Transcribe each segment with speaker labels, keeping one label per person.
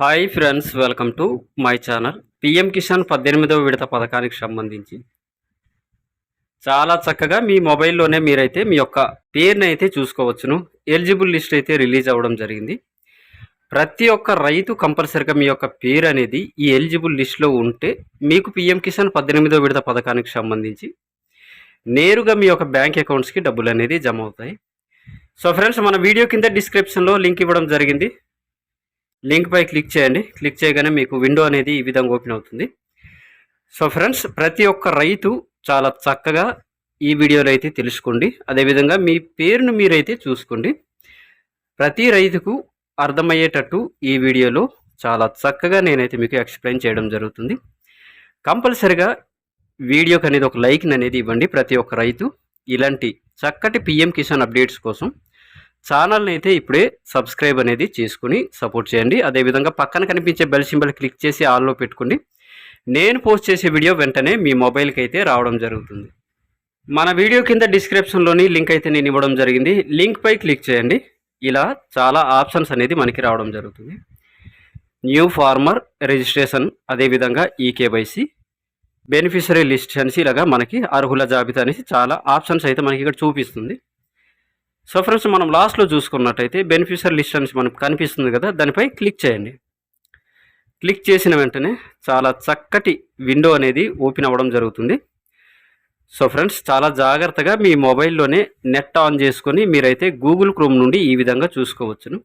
Speaker 1: Hi friends welcome to my channel PM Kisan పద్దెనిమిదవ విడత పథకానికి సంబంధించి. చాలా చక్కగా మీ మొబైల్లోనే మీరైతే మీ యొక్క పేరుని అయితే చూసుకోవచ్చును. ఎలిజిబుల్ లిస్ట్ అయితే రిలీజ్ అవ్వడం జరిగింది. ప్రతి ఒక్క రైతు కంపల్సరిగా మీ యొక్క పేరు అనేది ఈ ఎలిజిబుల్ లిస్ట్లో ఉంటే మీకు పిఎం కిసాన్ పద్దెనిమిదవ విడత పథకానికి సంబంధించి నేరుగా మీ యొక్క బ్యాంక్ అకౌంట్స్కి డబ్బులు అనేది జమ అవుతాయి. సో ఫ్రెండ్స్ మన వీడియో కింద డిస్క్రిప్షన్లో లింక్ ఇవ్వడం జరిగింది. లింక్పై క్లిక్ చేయండి. క్లిక్ చేయగానే మీకు విండో అనేది ఈ విధంగా ఓపెన్ అవుతుంది. సో ఫ్రెండ్స్ ప్రతి ఒక్క రైతు చాలా చక్కగా ఈ వీడియోలో అయితే తెలుసుకోండి. అదేవిధంగా మీ పేరును మీరైతే చూసుకోండి. ప్రతి రైతుకు అర్థమయ్యేటట్టు ఈ వీడియోలో చాలా చక్కగా నేనైతే మీకు ఎక్స్ప్లెయిన్ చేయడం జరుగుతుంది. కంపల్సరిగా వీడియోకి అనేది ఒక లైక్ అనేది ఇవ్వండి. ప్రతి ఒక్క రైతు ఇలాంటి చక్కటి పిఎం కిసాన్ అప్డేట్స్ కోసం ఛానల్ని అయితే ఇప్పుడే సబ్స్క్రైబ్ అనేది చేసుకుని సపోర్ట్ చేయండి. అదేవిధంగా పక్కన కనిపించే బెల్ సింబల్ క్లిక్ చేసి ఆల్లో పెట్టుకోండి. నేను పోస్ట్ చేసే వీడియో వెంటనే మీ మొబైల్కి అయితే రావడం జరుగుతుంది. మన వీడియో కింద డిస్క్రిప్షన్లోని లింక్ అయితే నేను ఇవ్వడం జరిగింది. లింక్పై క్లిక్ చేయండి. ఇలా చాలా ఆప్షన్స్ అనేది మనకి రావడం జరుగుతుంది. న్యూ ఫార్మర్ రిజిస్ట్రేషన్ అదేవిధంగా ఈకేవైసీ బెనిఫిషరీ లిస్ట్ అనేసి ఇలాగా మనకి అర్హుల జాబితా అనేసి చాలా ఆప్షన్స్ అయితే మనకి ఇక్కడ చూపిస్తుంది. సో ఫ్రెండ్స్ మనం లాస్ట్లో చూసుకున్నట్టయితే బెనిఫిషియర్ లిస్ట్ అని మనకు కనిపిస్తుంది కదా దానిపై క్లిక్ చేయండి. క్లిక్ చేసిన వెంటనే చాలా చక్కటి విండో అనేది ఓపెన్ అవ్వడం జరుగుతుంది. సో ఫ్రెండ్స్ చాలా జాగ్రత్తగా మీ మొబైల్లోనే నెట్ ఆన్ చేసుకొని మీరైతే గూగుల్ క్రోమ్ నుండి ఈ విధంగా చూసుకోవచ్చును.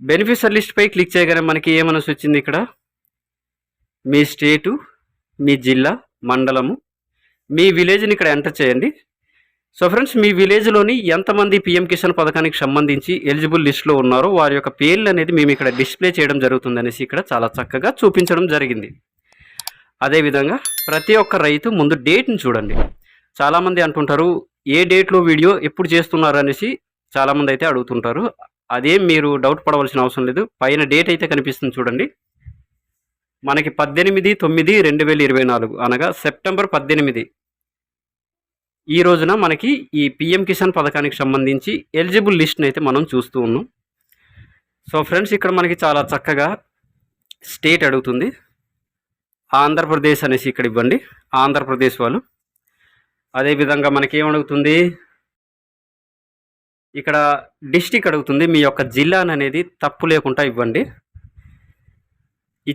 Speaker 1: బెనిఫిషియర్ లిస్ట్పై క్లిక్ చేయగానే మనకి ఏమనసి వచ్చింది ఇక్కడ? మీ స్టేటు మీ జిల్లా మండలము మీ విలేజ్ని ఇక్కడ ఎంటర్ చేయండి. సో ఫ్రెండ్స్ మీ విలేజ్లోని ఎంతమంది పిఎం కిసాన్ పథకానికి సంబంధించి ఎలిజిబుల్ లిస్ట్లో ఉన్నారో వారి యొక్క పేర్లు అనేది మేము ఇక్కడ డిస్ప్లే చేయడం జరుగుతుందనేసి ఇక్కడ చాలా చక్కగా చూపించడం జరిగింది. అదేవిధంగా ప్రతి ఒక్క రైతు ముందు డేట్ని చూడండి. చాలామంది అంటుంటారు ఏ డేట్లో వీడియో ఎప్పుడు చేస్తున్నారు అనేసి చాలామంది అయితే అడుగుతుంటారు. అదేం మీరు డౌట్ పడవలసిన అవసరం లేదు. పైన డేట్ అయితే కనిపిస్తుంది చూడండి. మనకి పద్దెనిమిది తొమ్మిది రెండు వేల ఇరవై నాలుగు అనగా సెప్టెంబర్ పద్దెనిమిది. ఈ రోజున మనకి ఈ పిఎం కిసాన్ పథకానికి సంబంధించి ఎలిజిబుల్ లిస్ట్ని అయితే మనం చూస్తూ ఉన్నాం. సో ఫ్రెండ్స్ ఇక్కడ మనకి చాలా చక్కగా స్టేట్ అడుగుతుంది. ఆంధ్రప్రదేశ్ అనేసి ఇక్కడ ఇవ్వండి. ఆంధ్రప్రదేశ్ వాళ్ళు. అదేవిధంగా మనకి ఏమడుగుతుంది ఇక్కడ డిస్టిక్ అడుగుతుంది. మీ యొక్క జిల్లా అనేది తప్పు లేకుండా ఇవ్వండి.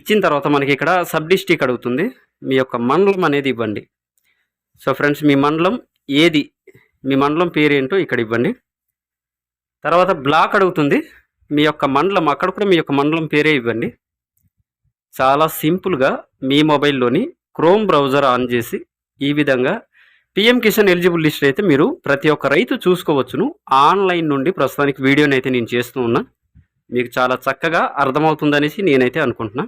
Speaker 1: ఇచ్చిన తర్వాత మనకి ఇక్కడ సబ్ డిస్టిక్ అడుగుతుంది. మీ యొక్క మండలం అనేది ఇవ్వండి. సో ఫ్రెండ్స్ మీ మండలం ఏది? మీ మండలం పేరేంటో ఇక్కడ ఇవ్వండి. తర్వాత బ్లాక్ అడుగుతుంది. మీ యొక్క మండలం అక్కడ కూడా మీ యొక్క మండలం పేరే ఇవ్వండి. చాలా సింపుల్గా మీ మొబైల్లోని క్రోమ్ బ్రౌజర్ ఆన్ చేసి ఈ విధంగా పిఎం కిసాన్ ఎలిజిబుల్ లిస్ట్ అయితే మీరు ప్రతి ఒక్క రైతు చూసుకోవచ్చును. ఆన్లైన్ నుండి ప్రస్తుతానికి వీడియోని అయితే నేను చేస్తూ ఉన్నా. మీకు చాలా చక్కగా అర్థమవుతుందనేసి నేనైతే అనుకుంటున్నా.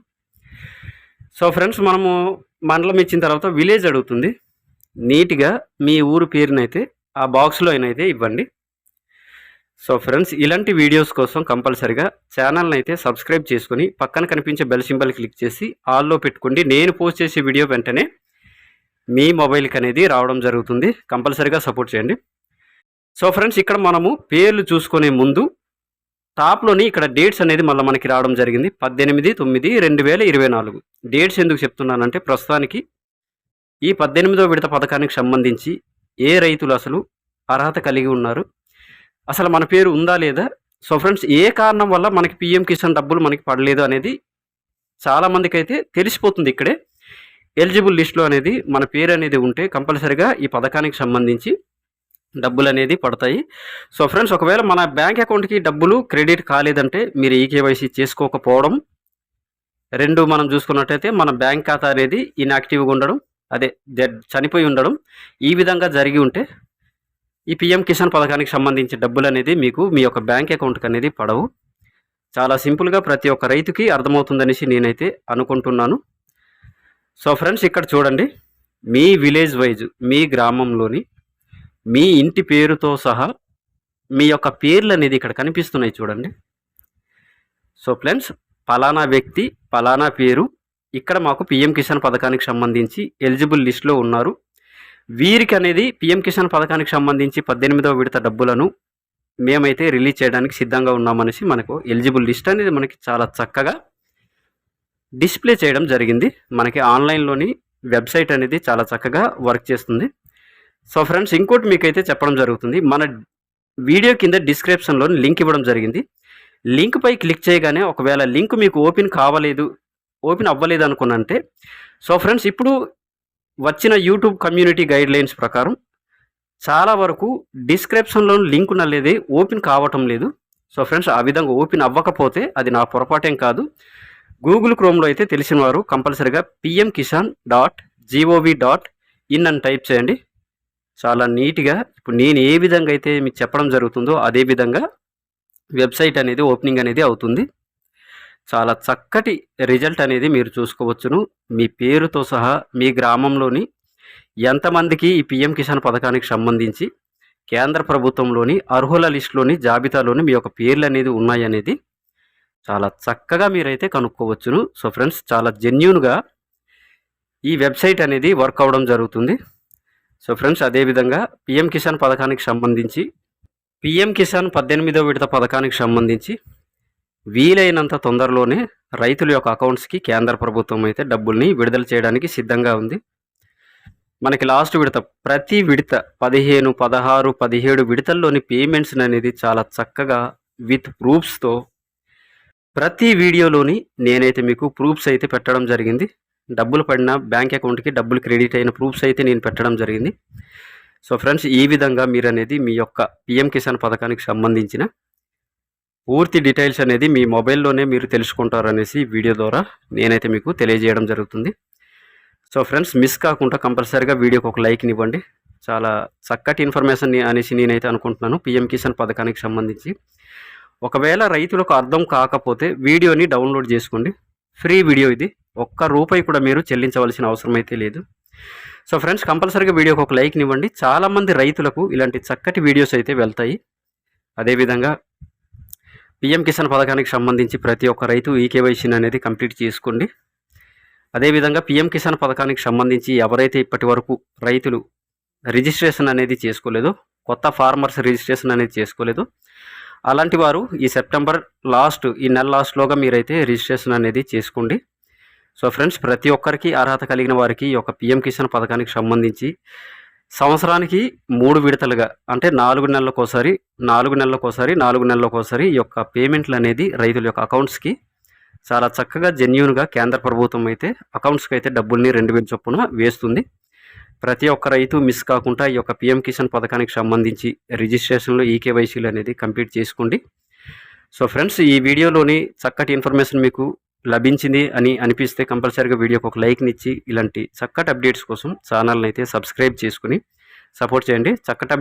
Speaker 1: సో ఫ్రెండ్స్ మనము మండలం ఇచ్చిన తర్వాత విలేజ్ అడుగుతుంది. నీట్గా మీ ఊరు పేరునైతే ఆ బాక్స్లో అయినైతే ఇవ్వండి. సో ఫ్రెండ్స్ ఇలాంటి వీడియోస్ కోసం కంపల్సరిగా ఛానల్ని అయితే సబ్స్క్రైబ్ చేసుకొని పక్కన కనిపించే బెల్ సింబల్ క్లిక్ చేసి ఆల్లో పెట్టుకోండి. నేను పోస్ట్ చేసే వీడియో వెంటనే మీ మొబైల్కి అనేది రావడం జరుగుతుంది. కంపల్సరిగా సపోర్ట్ చేయండి. సో ఫ్రెండ్స్ ఇక్కడ మనము పేర్లు చూసుకునే ముందు టాప్లోని ఇక్కడ డేట్స్ అనేది మళ్ళీ మనకి రావడం జరిగింది. పద్దెనిమిది తొమ్మిది రెండు వేల ఇరవై నాలుగు. డేట్స్ ఎందుకు చెప్తున్నానంటే ప్రస్తుతానికి ఈ పద్దెనిమిదో విడత పథకానికి సంబంధించి ఏ రైతులు అసలు అర్హత కలిగి ఉన్నారు? అసలు మన పేరు ఉందా లేదా? సో ఫ్రెండ్స్ ఏ కారణం వల్ల మనకి పిఎం కిసాన్ డబ్బులు మనకి పడలేదు అనేది చాలామందికి అయితే తెలిసిపోతుంది ఇక్కడే. ఎలిజిబుల్ లిస్ట్లో అనేది మన పేరు అనేది ఉంటే కంపల్సరిగా ఈ పథకానికి సంబంధించి డబ్బులు అనేది పడతాయి. సో ఫ్రెండ్స్ ఒకవేళ మన బ్యాంక్ అకౌంట్కి డబ్బులు క్రెడిట్ కాలేదంటే మీరు ఈ కేవైసీ చేసుకోకపోవడం రెండు మనం చూసుకున్నట్టయితే మన బ్యాంక్ ఖాతా అనేది ఇన్యాక్టివ్గా ఉండడం అదే డెడ్ చనిపోయి ఉండడం ఈ విధంగా జరిగి ఉంటే ఈ పిఎం కిసాన్ పథకానికి సంబంధించి డబ్బులు అనేది మీకు మీ యొక్క బ్యాంక్ అకౌంట్కి అనేది పడవు. చాలా సింపుల్గా ప్రతి ఒక్క రైతుకి అర్థమవుతుందనేసి నేనైతే అనుకుంటున్నాను. సో ఫ్రెండ్స్ ఇక్కడ చూడండి. మీ విలేజ్ వైజ్ మీ గ్రామంలోని మీ ఇంటి పేరుతో సహా మీ యొక్క పేర్లు అనేది ఇక్కడ కనిపిస్తున్నాయి చూడండి. సో ఫ్రెండ్స్ పలానా వ్యక్తి పలానా పేరు ఇక్కడ మాకు పిఎం కిసాన్ పథకానికి సంబంధించి ఎలిజిబుల్ లిస్ట్లో ఉన్నారు. వీరికి అనేది పిఎం కిసాన్ పథకానికి సంబంధించి పద్దెనిమిదవ విడత డబ్బులను మేమైతే రిలీజ్ చేయడానికి సిద్ధంగా ఉన్నామనేసి మనకు ఎలిజిబుల్ లిస్ట్ అనేది మనకి చాలా చక్కగా డిస్ప్లే చేయడం జరిగింది. మనకి ఆన్లైన్లోని వెబ్సైట్ అనేది చాలా చక్కగా వర్క్ చేస్తుంది. సో ఫ్రెండ్స్ ఇంకోటి మీకైతే చెప్పడం జరుగుతుంది. మన వీడియో కింద డిస్క్రిప్షన్లో లింక్ ఇవ్వడం జరిగింది. లింక్పై క్లిక్ చేయగానే ఒకవేళ లింక్ మీకు ఓపెన్ కావలేదు ఓపెన్ అవ్వలేదు అనుకున్నంటే సో ఫ్రెండ్స్ ఇప్పుడు వచ్చిన యూట్యూబ్ కమ్యూనిటీ గైడ్ లైన్స్ ప్రకారం చాలా వరకు డిస్క్రిప్షన్లో లింక్ ఉన్నది ఓపెన్ కావటం లేదు. సో ఫ్రెండ్స్ ఆ విధంగా ఓపెన్ అవ్వకపోతే అది నా పొరపాటేం కాదు. గూగుల్ క్రోమ్లో అయితే తెలిసిన వారు కంపల్సరిగా PM Kisan dot GOV dot in అని టైప్ చేయండి. చాలా నీట్గా ఇప్పుడు నేను ఏ విధంగా అయితే మీకు చెప్పడం జరుగుతుందో అదే విధంగా వెబ్సైట్ అనేది ఓపెనింగ్ అనేది అవుతుంది. చాలా చక్కటి రిజల్ట్ అనేది మీరు చూసుకోవచ్చును. మీ పేరుతో సహా మీ గ్రామంలోని ఎంతమందికి ఈ పిఎం కిసాన్ పథకానికి సంబంధించి కేంద్ర ప్రభుత్వంలోని అర్హుల లిస్టులోని జాబితాలోని మీ యొక్క పేర్లు అనేది ఉన్నాయనేది చాలా చక్కగా మీరైతే కనుక్కోవచ్చును. సో ఫ్రెండ్స్ చాలా జెన్యున్గా ఈ వెబ్సైట్ అనేది వర్క్ అవడం జరుగుతుంది. సో ఫ్రెండ్స్ అదేవిధంగా పిఎం కిసాన్ పథకానికి సంబంధించి పిఎం కిసాన్ పద్దెనిమిదో విడత పథకానికి సంబంధించి వీలైనంత తొందరలోనే రైతుల యొక్క అకౌంట్స్కి కేంద్ర ప్రభుత్వం అయితే డబ్బుల్ని విడుదల చేయడానికి సిద్ధంగా ఉంది. మనకి లాస్ట్ విడత ప్రతి విడత పదిహేను పదహారు పదిహేడు విడతల్లోని పేమెంట్స్ అనేది చాలా చక్కగా విత్ ప్రూఫ్స్తో ప్రతి వీడియోలోని నేనైతే మీకు ప్రూఫ్స్ అయితే పెట్టడం జరిగింది. డబ్బులు పడిన బ్యాంక్ అకౌంట్కి డబ్బులు క్రెడిట్ అయిన ప్రూఫ్స్ అయితే నేను పెట్టడం జరిగింది. సో ఫ్రెండ్స్ ఈ విధంగా మీరు అనేది మీ యొక్క పిఎం కిసాన్ పథకానికి సంబంధించిన పూర్తి డీటెయిల్స్ అనేది మీ మొబైల్లోనే మీరు తెలుసుకుంటారు అనేసి వీడియో ద్వారా నేనైతే మీకు తెలియజేయడం జరుగుతుంది. సో ఫ్రెండ్స్ మిస్ కాకుండా కంపల్సరీగా వీడియోకి ఒక లైక్ ఇవ్వండి. చాలా చక్కటి ఇన్ఫర్మేషన్ అనేసి నేనైతే అనుకుంటున్నాను. పిఎం కిసాన్ పథకానికి సంబంధించి. ఒకవేళ రైతులకు అర్థం కాకపోతే వీడియోని డౌన్లోడ్ చేసుకోండి. ఫ్రీ వీడియో ఇది. ఒక్క రూపాయి కూడా మీరు చెల్లించవలసిన అవసరం అయితే లేదు. సో ఫ్రెండ్స్ కంపల్సరీగా వీడియోకి ఒక లైక్ ఇవ్వండి. చాలామంది రైతులకు ఇలాంటి చక్కటి వీడియోస్ అయితే వెళ్తాయి. అదేవిధంగా పిఎం కిసాన్ పథకానికి సంబంధించి ప్రతి ఒక్క రైతు ఈ కేవైసీని అనేది కంప్లీట్ చేసుకోండి. అదేవిధంగా పిఎం కిసాన్ పథకానికి సంబంధించి ఎవరైతే ఇప్పటి వరకు రైతులు రిజిస్ట్రేషన్ అనేది చేసుకోలేదు కొత్త ఫార్మర్స్ రిజిస్ట్రేషన్ అనేది చేసుకోలేదు అలాంటి వారు ఈ సెప్టెంబర్ లాస్ట్ ఈ నెల లాస్ట్లోగా మీరైతే రిజిస్ట్రేషన్ అనేది చేసుకోండి. సో ఫ్రెండ్స్ ప్రతి ఒక్కరికి అర్హత కలిగిన వారికి ఈ యొక్క పిఎం కిసాన్ పథకానికి సంబంధించి సంవత్సరానికి మూడు విడతలుగా అంటే నాలుగు నెలలకోసారి నాలుగు నెలలకోసారి నాలుగు నెలలకోసారి ఈ యొక్క పేమెంట్లు అనేది రైతుల యొక్క అకౌంట్స్కి చాలా చక్కగా జెన్యున్గా కేంద్ర ప్రభుత్వం అయితే అకౌంట్స్కి అయితే డబ్బుల్ని రెండు వేల చొప్పున వేస్తుంది. ప్రతి ఒక్క రైతు మిస్ కాకుండా ఈ యొక్క పిఎం కిసాన్ పథకానికి సంబంధించి రిజిస్ట్రేషన్లో ఈకేవైసీలు అనేది కంప్లీట్ చేసుకోండి. సో ఫ్రెండ్స్ ఈ వీడియోలోని చక్కటి ఇన్ఫర్మేషన్ మీకు లభించింది అని అనిపిస్తే కంపల్సరీగా వీడియోకి ఒక లైక్ని ఇచ్చి ఇలాంటి చక్కటి అప్డేట్స్ కోసం ఛానల్ని అయితే సబ్స్క్రైబ్ చేసుకుని సపోర్ట్ చేయండి. చక్కటి